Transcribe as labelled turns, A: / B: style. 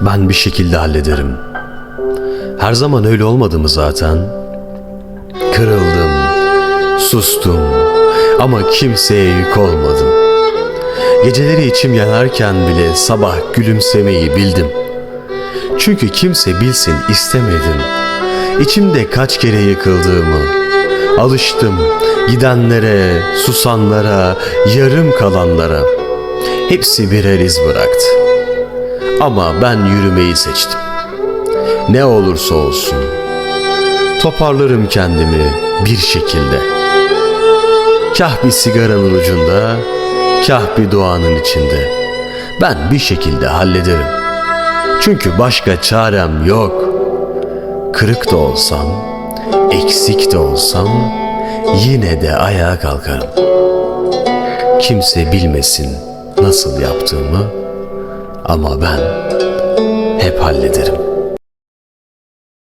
A: Ben bir şekilde hallederim. Her zaman öyle olmadı mı zaten? Kırıldım, sustum ama kimseye yük olmadım. Geceleri içim yanarken bile sabah gülümsemeyi bildim. Çünkü kimse bilsin istemedim. İçimde kaç kere yıkıldığımı. Alıştım gidenlere, susanlara, yarım kalanlara. Hepsi birer iz bıraktı. Ama ben yürümeyi seçtim. Ne olursa olsun. Toparlarım kendimi bir şekilde. Kah bir sigaranın ucunda, kah bir doğanın içinde. Ben bir şekilde hallederim. Çünkü başka çarem yok. Kırık da olsam, eksik de olsam yine de ayağa kalkarım. Kimse bilmesin nasıl yaptığımı ama ben hep hallederim.